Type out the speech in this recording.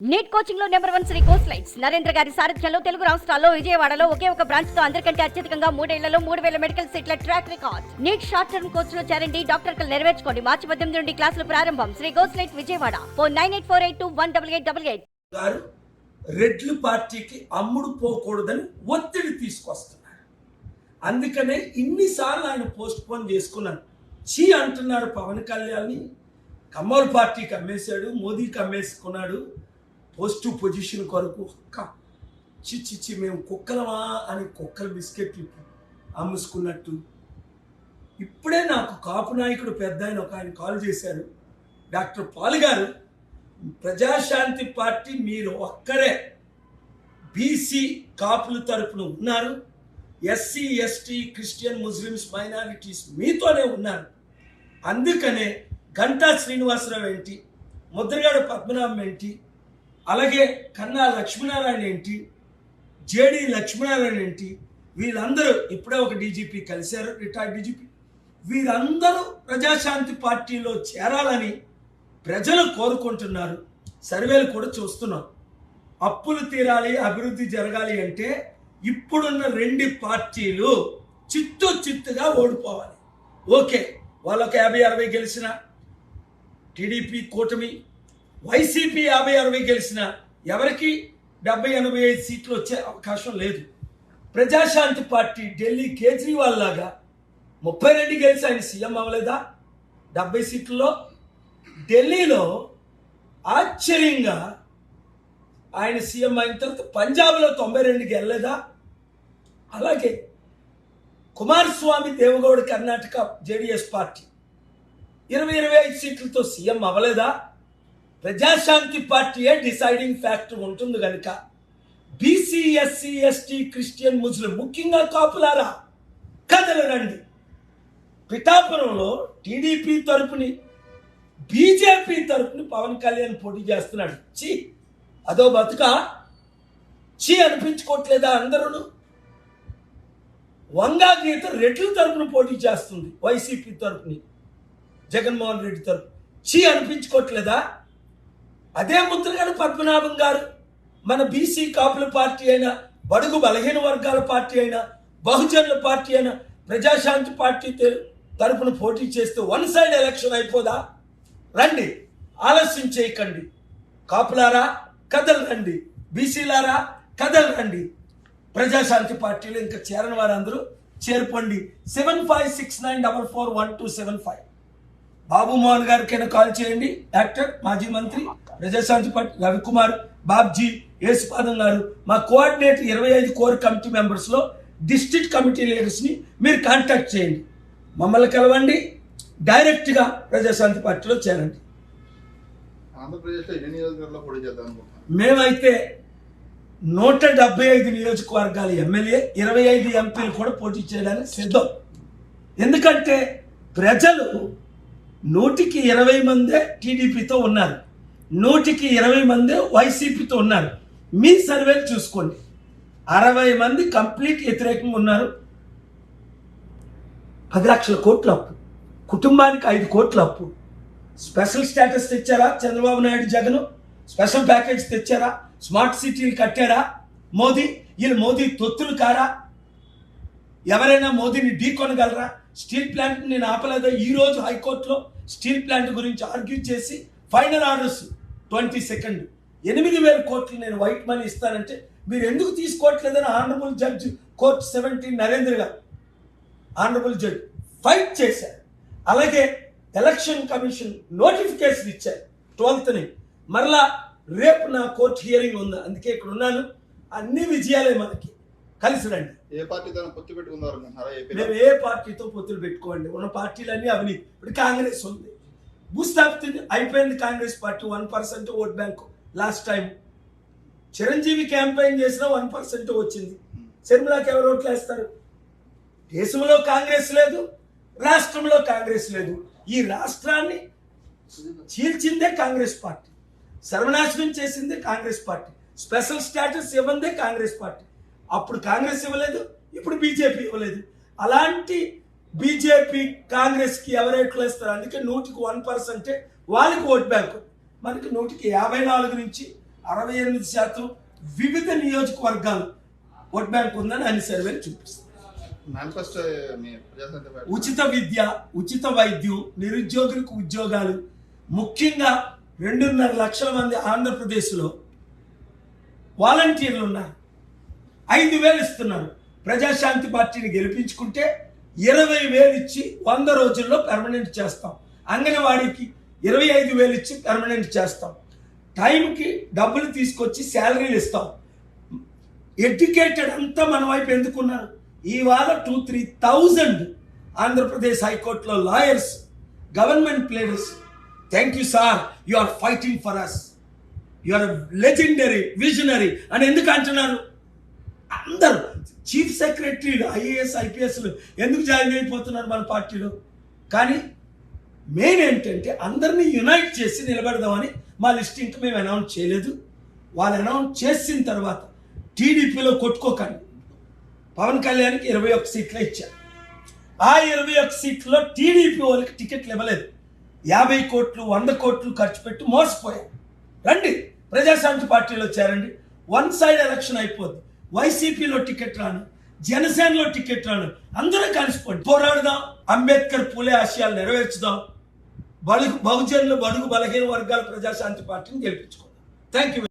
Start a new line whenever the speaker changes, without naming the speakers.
Neat కోచింగ్లో number one Sri course lights Narendra గారి సారథ్యంలో తెలుగు రాష్ట్రాల్లో విజయవాడలో ఒకే ఒక బ్రాంచ్తో అందరికంటే అత్యధికంగా మూడేళ్ళలో మూడు వేల మెడికల్ సీట్ల track record NEET short term కోర్స్లో చేరండి డాక్టర్ కలు నెరవేర్చుకోండి. మార్చి పద్దెనిమిది నుండి క్లాసులు ప్రారంభం. Sri course light Vijayawada. Four nine eight four eight two one double eight double eight.
గారు రెడ్లు పార్టీకి అమ్ముడు పోకూడదని ఒత్తిడి తీసుకొస్తున్నారు. అందుకనే ఇన్నిసార్లు ఆయన పోస్ట్ పోన్ చేసుకున్నాను. చీ అంటున్నారు పవన్ కళ్యాణ్ని. కమ్మల్ పార్టీకి అమ్మేశాడు మోదీకి అమ్మేసుకున్నాడు. పోస్ట్ పొజిషన్ కొరకు ఒక్క చిచ్చిచ్చి మేము కుక్కలమా అని కుక్కల బిస్కెట్లు అమ్ముసుకున్నట్టు. ఇప్పుడే నాకు కాపు నాయకుడు పెద్ద ఆయన ఒక ఆయన కాల్ చేశారు. డాక్టర్ పాల్ గారు ప్రజాశాంతి పార్టీ మీరు ఒక్కరే బీసీ కాపుల తరపున ఉన్నారు. SC ST Christian Muslims minorities మీతోనే ఉన్నారు. అందుకనే గంటా శ్రీనివాసరావు ఏంటి ముద్రగడ పద్మనాభం ఏంటి అలాగే కన్నా లక్ష్మీనారాయణ ఏంటి? జేడి లక్ష్మీనారాయణ ఏంటి? వీళ్ళందరూ ఇప్పుడే ఒక డీజీపీ కలిశారు రిటైర్డ్ డీజీపీ. వీరందరూ ప్రజాశాంతి పార్టీలో చేరాలని ప్రజలు కోరుకుంటున్నారు. సర్వేలు కూడా చూస్తున్నాం. అప్పులు తీరాలి అభివృద్ధి జరగాలి అంటే ఇప్పుడున్న రెండు పార్టీలు చిత్తు చిత్తుగా ఓడిపోవాలి. ఓకే వాళ్ళకి యాభై అరవై గెలిచిన టీడీపీ కూటమి వైసీపీ యాభై అరవై గెలిచిన ఎవరికి డెబ్బై ఎనభై ఐదు సీట్లు వచ్చే అవకాశం లేదు. ప్రజాశాంతి పార్టీ ఢిల్లీ కేజ్రీవాల్ లాగా ముప్పై రెండు గెలిచి ఆయన సీఎం అవ్వలేదా? డెబ్బై సీట్లలో ఢిల్లీలో ఆశ్చర్యంగా ఆయన సీఎం అయిన తర్వాత పంజాబ్లో తొంభై రెండుకి వెళ్ళలేదా అలాగే కుమారస్వామి దేవగౌడ కర్ణాటక జేడిఎస్ పార్టీ ఇరవై ఇరవై ఐదు సీట్లతో సీఎం అవ్వలేదా? ప్రజాశాంతి పార్టీయే డిసైడింగ్ ఫ్యాక్టర్ ఉంటుంది కనుక BC SC ST Christian Muslim ముఖ్యంగా కాపులారా కథలు రండి. పిఠాపురంలో టీడీపీ తరపుని బీజేపీ తరపుని పవన్ కళ్యాణ్ పోటీ చేస్తున్నాడు. చీ అదో బతుక. చీ అనిపించుకోవట్లేదా అందరూ వంగా గీత రెడ్ల తరపున పోటీ చేస్తుంది వైసీపీ తరపుని జగన్మోహన్ రెడ్డి తరపు చీ అనిపించుకోవట్లేదా? అదే ముద్రగడ పద్మనాభం గారు మన బీసీ కాపుల పార్టీ అయినా బడుగు బలహీన వర్గాల పార్టీ అయినా బహుజనుల పార్టీ అయినా ప్రజాశాంతి పార్టీ తరపున పోటీ చేస్తే వన్ సైడ్ ఎలక్షన్ అయిపోదా? రండి ఆలస్యం చేయకండి. కాపులారా కథలు రండి. బీసీలారా కథలు రండి. ప్రజాశాంతి పార్టీలో ఇంకా చేరని వారందరూ చేరుకోండి. Seven five six nine double four one two seven five. Babu Mohan గారికైనా call చేయండి. యాక్టర్ మాజీ మంత్రి ప్రజాశాంతి పార్టీ రవికుమార్ బాబ్జీ యేసుపాదం గారు మా కోఆర్డినేటర్ ఇరవై ఐదు కోర్ కమిటీ మెంబర్స్లో డిస్ట్రిక్ట్ కమిటీ లీడర్స్ని మీరు కాంటాక్ట్ చేయండి. మమ్మల్ని కలవండి. డైరెక్ట్గా ప్రజాశాంతి పార్టీలో చేరండి. మేమైతే నూట డెబ్బై ఐదు నియోజకవర్గాల ఎమ్మెల్యే ఇరవై ఐదు ఎంపీలు కూడా పోటీ చేయడానికి సిద్ధం. ఎందుకంటే ప్రజలు నూటికి ఇరవై మందే టీడీపీతో ఉన్నారు. నూటికి ఇరవై మందే వైసీపీతో ఉన్నారు. మీ సర్వేలు చూసుకోండి. అరవై మంది కంప్లీట్ వ్యతిరేకంగా ఉన్నారు. పది లక్షల కోట్ల అప్పు. కుటుంబానికి ఐదు కోట్ల అప్పు. స్పెషల్ స్టేటస్ తెచ్చారా చంద్రబాబు నాయుడు జగన్? స్పెషల్ ప్యాకేజ్ తెచ్చారా? స్మార్ట్ సిటీలు కట్టారా? మోదీ? వీళ్ళు మోదీ తొత్తులు కారా? ఎవరైనా మోదీని ఢీకొనగలరా? స్టీల్ ప్లాంట్ నేను ఆపలేదా? ఈరోజు హైకోర్టులో స్టీల్ ప్లాంట్ గురించి ఆర్గ్యూ చేసి ఫైనల్ ఆర్డర్స్ ట్వంటీ సెకండ్. ఎనిమిది వేల కోట్లు నేను వైట్ మనీ ఇస్తానంటే మీరు ఎందుకు తీసుకోవట్లేదని honourable judge court seventeen Narendra గారు ఆనరబుల్ జడ్జ్ ఫైట్ చేశారు. అలాగే ఎలక్షన్ కమిషన్ నోటిఫికేషన్ ఇచ్చారు. ట్వెల్త్ని. మరలా రేపు నా కోర్ట్ హియరింగ్ ఉంది. అందుకే ఇక్కడ ఉన్నాను అన్ని విజయాలే మనకి. కలిసి రండి.
ఏ పార్టీతో పొత్తు ఏపీలో?
మేము ఏ పార్టీతో పొత్తులు పెట్టుకోండి. ఉన్న పార్టీలన్నీ అవినీతి. ఇప్పుడు కాంగ్రెస్ ఉంది. భూస్థాపిత అయిపోయింది Congress party. One percent vote bank last time. Chiranjeevi campaign చేసినా వన్ పర్సెంట్ వచ్చింది. శర్మిలాకి ఎవరు ఓట్లు వేస్తారు? దేశంలో కాంగ్రెస్ లేదు రాష్ట్రంలో కాంగ్రెస్ లేదు. ఈ రాష్ట్రాన్ని చీల్చిందే కాంగ్రెస్ పార్టీ. సర్వనాశనం చేసిందే కాంగ్రెస్ పార్టీ. స్పెషల్ స్టేటస్ ఇవ్వందే కాంగ్రెస్ పార్టీ. అప్పుడు కాంగ్రెస్ ఇవ్వలేదు ఇప్పుడు బీజేపీ ఇవ్వలేదు. అలాంటి బీజేపీ కాంగ్రెస్కి ఎవరెట్లు వేస్తారు అందుకే నూటికి వన్ పర్సెంటే వాళ్ళకి ఓట్ బ్యాంక్. మనకి నూటికి యాభై నాలుగు నుంచి అరవై ఎనిమిది శాతం వివిధ నియోజకవర్గాలు ఓట్ బ్యాంక్ ఉందని అన్ని సర్వేలు
మీ ప్రజాశాంతి పార్టీ
ఉచిత విద్య ఉచిత వైద్యం నిరుద్యోగులకు ఉద్యోగాలు ముఖ్యంగా రెండున్నర లక్షల మంది ఆంధ్రప్రదేశ్లో వాలంటీర్లు ఉన్నారు. ఐదు వేలు ఇస్తున్నారు. ప్రజాశాంతి పార్టీని గెలిపించుకుంటే ఇరవై వేలు ఇచ్చి వంద రోజుల్లో పెర్మనెంట్ చేస్తాం. అంగన్వాడీకి ఇరవై ఐదు వేలు ఇచ్చి పెర్మనెంట్ చేస్తాం. టైంకి డబ్బులు తీసుకొచ్చి శాలరీలు ఇస్తాం. ఎడ్యుకేటెడ్ అంతా మన వైపు ఎందుకున్నారు? ఇవాళ టూ త్రీ థౌజండ్ ఆంధ్రప్రదేశ్ హైకోర్టులో lawyers government pleaders thank you sir you are fighting for us you are legendary visionary అని ఎందుకు అంటున్నాను అందరూ చీఫ్ సెక్రటరీలు ఐఏఎస్ ఐపీఎస్లు ఎందుకు జాయిన్ అయిపోతున్నారు మన పార్టీలో? కానీ మెయిన్ ఏంటంటే అందరినీ యునైట్ చేసి నిలబెడదామని మా లిస్ట్ ఇంకా మేము అనౌన్స్ చేయలేదు. వాళ్ళు అనౌన్స్ చేసిన తర్వాత టీడీపీలో కొట్టుకోకండి. పవన్ కళ్యాణ్కి ఇరవై ఒక్క సీట్లు ఇచ్చారు. ఆ ఇరవై ఒక్క సీట్లో టీడీపీ వాళ్ళకి టికెట్లు ఇవ్వలేదు. యాభై కోట్లు వంద కోట్లు ఖర్చు పెట్టి మోసపోయారు. రండి ప్రజాశాంతి పార్టీలో చేరండి. వన్ సైడ్ ఎలక్షన్ అయిపోద్ది. వైసీపీలో టికెట్ రాను జనసేనలో టికెట్ రాను అందరూ కలిసిపోండి. పోరాడదాం అంబేద్కర్ పూలే ఆశయాలు నెరవేర్చుదాం. బడుగు బహుజనులు బడుగు బలహీన వర్గాల ప్రజాశాంతి పార్టీని గెలిపించుకుందాం. Thank you